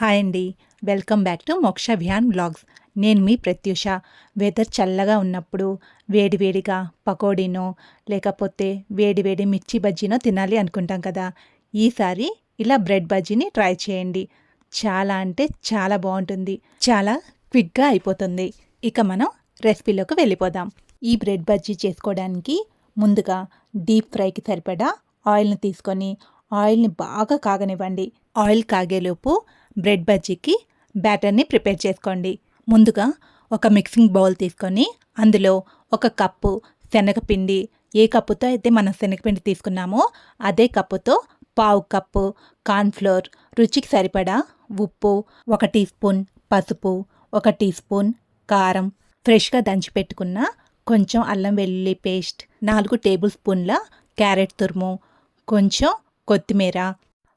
Hi అండి. Welcome back to Moksha van vlogs. నేను మీ ప్రత్యూష. వెదర్ చల్లగా ఉన్నప్పుడు వేడివేడిగా పకోడీనో లేకపోతే వేడివేడి మిర్చి బజ్జీనో తినాలి అనుకుంటాం కదా. ఈసారి ఇలా బ్రెడ్ బజ్జీని ట్రై చేయండి. చాలా అంటే చాలా బాగుంటుంది. చాలా క్విక్గా అయిపోతుంది. ఇక మనం రెసిపీలోకి వెళ్ళిపోదాం. ఈ బ్రెడ్ బజ్జీ చేసుకోవడానికి ముందుగా డీప్ ఫ్రైకి సరిపడా ఆయిల్ని తీసుకొని ఆయిల్ని బాగా కాగనివ్వండి. ఆయిల్ కాగేలోపు బ్రెడ్ బజ్జీకి బ్యాటర్ని ప్రిపేర్ చేసుకోండి. ముందుగా ఒక మిక్సింగ్ బౌల్ తీసుకొని అందులో ఒక కప్పు శనగపిండి ఏ కప్పుతో అయితే మనం శనగపిండి తీసుకున్నామో అదే కప్పుతో పావు కప్పు కార్న్ఫ్లోర్ రుచికి సరిపడా ఉప్పు ఒక టీ స్పూన్ పసుపు ఒక టీ స్పూన్ కారం ఫ్రెష్గా దంచి పెట్టుకున్న కొంచెం అల్లం వెల్లుల్లి పేస్ట్ నాలుగు టేబుల్ స్పూన్ల క్యారెట్ తురుము కొంచెం కొత్తిమీర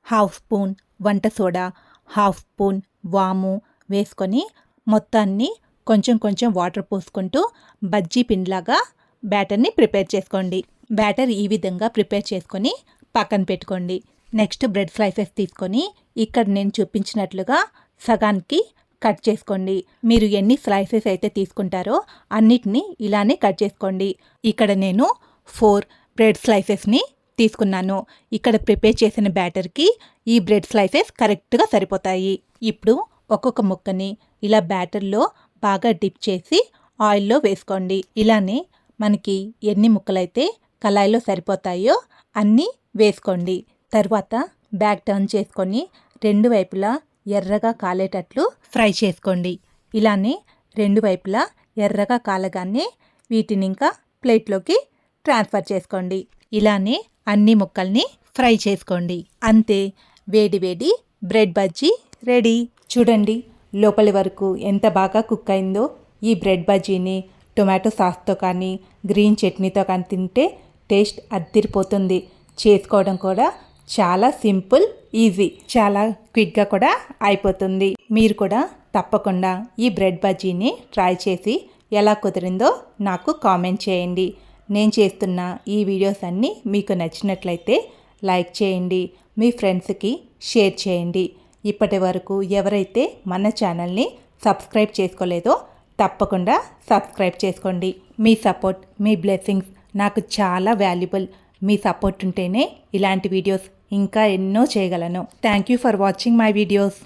హాఫ్ స్పూన్ వంట సోడా హాఫ్ స్పూన్ వాము వేసుకొని మొత్తాన్ని కొంచెం కొంచెం వాటర్ పోసుకుంటూ బజ్జీ పిండిలాగా బ్యాటర్ని ప్రిపేర్ చేసుకోండి. బ్యాటర్ ఈ విధంగా ప్రిపేర్ చేసుకొని పక్కన పెట్టుకోండి. నెక్స్ట్ బ్రెడ్ స్లైసెస్ తీసుకొని ఇక్కడ నేను చూపించినట్లుగా సగానికి కట్ చేసుకోండి. మీరు ఎన్ని స్లైసెస్ అయితే తీసుకుంటారో అన్నిటినీ ఇలానే కట్ చేసుకోండి. ఇక్కడ నేను ఫోర్ బ్రెడ్ స్లైసెస్ని తీసుకున్నాను. ఇక్కడ ప్రిపేర్ చేసిన బ్యాటర్కి ఈ బ్రెడ్ స్లైసెస్ కరెక్ట్గా సరిపోతాయి. ఇప్పుడు ఒక్కొక్క ముక్కని ఇలా బ్యాటర్లో బాగా డిప్ చేసి ఆయిల్లో వేసుకోండి. ఇలానే మనకి ఎన్ని ముక్కలైతే కళాయిలో సరిపోతాయో అన్నీ వేసుకోండి. తర్వాత బ్యాగ్ టర్న్ చేసుకొని రెండు వైపులా ఎర్రగా కాలేటట్లు ఫ్రై చేసుకోండి. ఇలానే రెండు వైపులా ఎర్రగా కాలగానే వీటిని ఇంకా ప్లేట్లోకి ట్రాన్స్ఫర్ చేసుకోండి. ఇలానే అన్ని ముక్కల్ని ఫ్రై చేసుకోండి. అంతే వేడి వేడి బ్రెడ్ బజ్జీ రెడీ. చూడండి లోపలి వరకు ఎంత బాగా కుక్ అయిందో. ఈ బ్రెడ్ బజ్జీని టొమాటో సాస్తో కానీ గ్రీన్ చట్నీతో కానీ తింటే టేస్ట్ అద్దిరిపోతుంది. చేసుకోవడం కూడా చాలా సింపుల్ ఈజీ చాలా క్విక్గా కూడా అయిపోతుంది. మీరు కూడా తప్పకుండా ఈ బ్రెడ్ బజ్జీని ట్రై చేసి ఎలా కుదిరిందో నాకు కామెంట్ చేయండి. నేను చేస్తున్న ఈ వీడియోస్ అన్నీ మీకు నచ్చినట్లయితే లైక్ చేయండి మీ ఫ్రెండ్స్కి షేర్ చేయండి. ఇప్పటి వరకు ఎవరైతే మన ఛానల్ని సబ్స్క్రైబ్ చేసుకోలేదో తప్పకుండా సబ్స్క్రైబ్ చేసుకోండి. మీ సపోర్ట్ మీ బ్లెస్సింగ్స్ నాకు చాలా వాల్యుబుల్. మీ సపోర్ట్ ఉంటేనే ఇలాంటి వీడియోస్ ఇంకా ఎన్నో చేయగలను. Thank you for watching my videos.